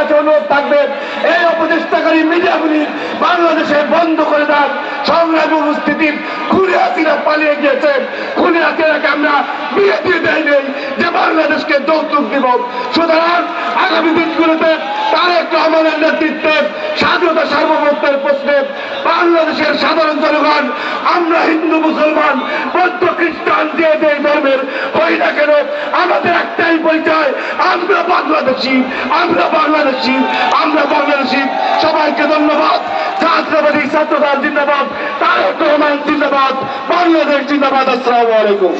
কাছে অনুরোধ থাকবে, এই অপচেষ্টাকারী মিডিয়াগুলি বাংলাদেশে বন্ধ করে দেন সংগ্রামী উপস্থিতি খুনে হাসিনা পালিয়ে গিয়েছে। খুনে হাসিনাকে আমরা বিয়ে দিয়ে দেয় নেই যে বাংলাদেশকে যৌতুক দিব। সুতরাং আগামী দিনগুলোতে তারেক রহমানের নেতৃত্বে স্বাধীনতা সার্বভৌমত্বের প্রশ্নে বাংলাদেশের সাধারণ জনগণ, আমরা হিন্দু মুসলমান বাংলাদেশি আমরা বাংলাদেশি আমরা বাংলাদেশি। সবাইকে ধন্যবাদ। ছাত্রবাদী ছাত্রদল জিন্দাবাদ তারেক রহমান জিন্দাবাদ বাংলাদেশ জিন্দাবাদ আসসালামু আলাইকুম।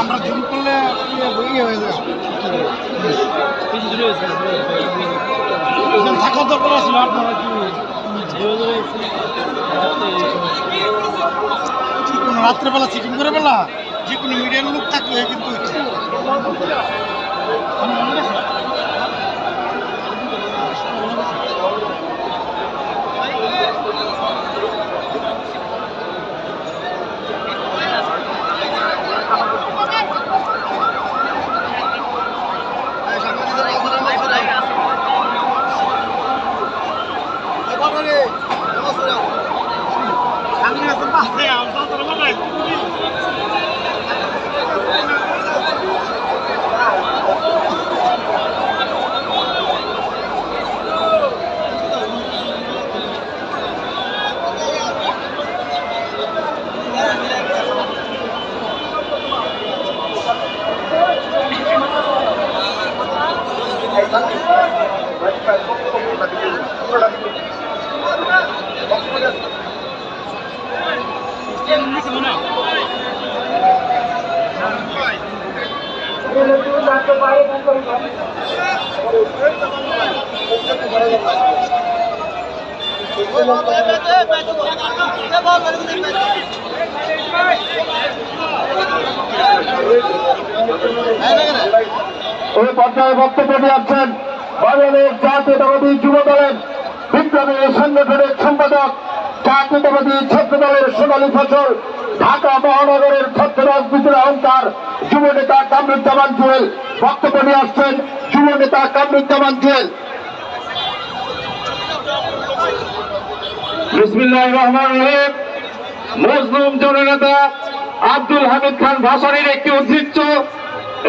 আমরা জুম করলে ইয়ে হয়ে যায় থাকার দরকার আছিল আপনারা কি? কি কোনো রাত্রেবেলা সিটিং করে বেলা? যে কোনো মিডিয়ার লোক থাকলে কিন্তু আমার মনে ওই পর্যায়ে বক্তব্য দিয়েছেন বাংলাদেশ জাতীয়তাবাদী যুব দলের বিপ্লবী সংগঠনের সম্পাদক জাতীয়তাবাদী ছাত্র দলের সোনালী ফসল ঢাকা মহানগরের ছাত্র রাজনীতির অহংকার যুব নেতা কামরুজ্জামান জুয়েল বক্তব্য নিয়ে আসছেন। যুব নেতা কামরুজ্জামান জুয়েল। মুসলিম জননেতা আব্দুল হামিদ খান ভাসানির একটি উদ্ধৃত্ত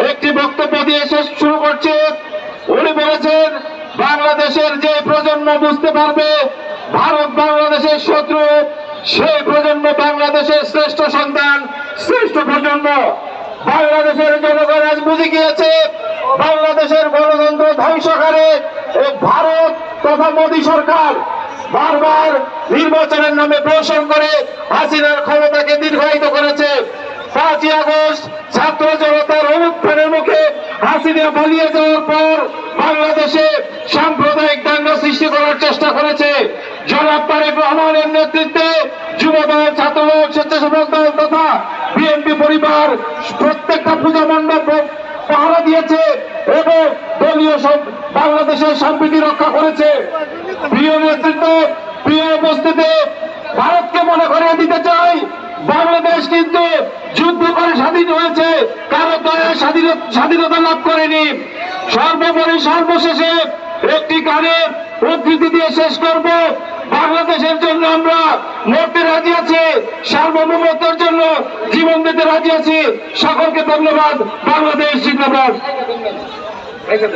একটি বক্তব্য দিয়ে শেষ শুরু করছে। উনি বলেছেন, বাংলাদেশের যে প্রজন্ম বুঝতে পারবে, ভারত বাংলাদেশের শত্রু, সেই প্রজন্ম বাংলাদেশের শ্রেষ্ঠ সন্তান, শ্রেষ্ঠ প্রজন্ম। বাংলাদেশের জনগণ আজ বুঝে গিয়েছে, বাংলাদেশের গণতন্ত্র ধ্বংসকারে ভারত তথা মোদী সরকার বারবার নির্বাচনের নামে প্রশ্ন করে হাসিনার ক্ষমতাকে দীর্ঘায়িত করেছে। পাঁচই আগস্ট ছাত্র জনতার অনুত্থানের মুখে হাসিনা পালিয়ে যাওয়ার পর বাংলাদেশে সাম্প্রদায়িক দাঙ্গা সৃষ্টি করার চেষ্টা করেছে। জনাব তারেক রহমানের নেতৃত্বে ভারতকে মনে করিয়ে দিতে চাই। বাংলাদেশ কিন্তু যুদ্ধ করে স্বাধীন হয়েছে, কারও দয়া স্বাধীনতা লাভ করেনি। সর্বোপরি সর্বশেষে একটি গানের উদ্ধৃতি দিয়ে শেষ করব। বাংলাদেশের জন্য আমরা মরতে রাজি আছি, সার্বভৌমত্বের জন্য জীবন দিতে রাজি আছি। সকলকে ধন্যবাদ। বাংলাদেশ জিন্দাবাদ। রেখে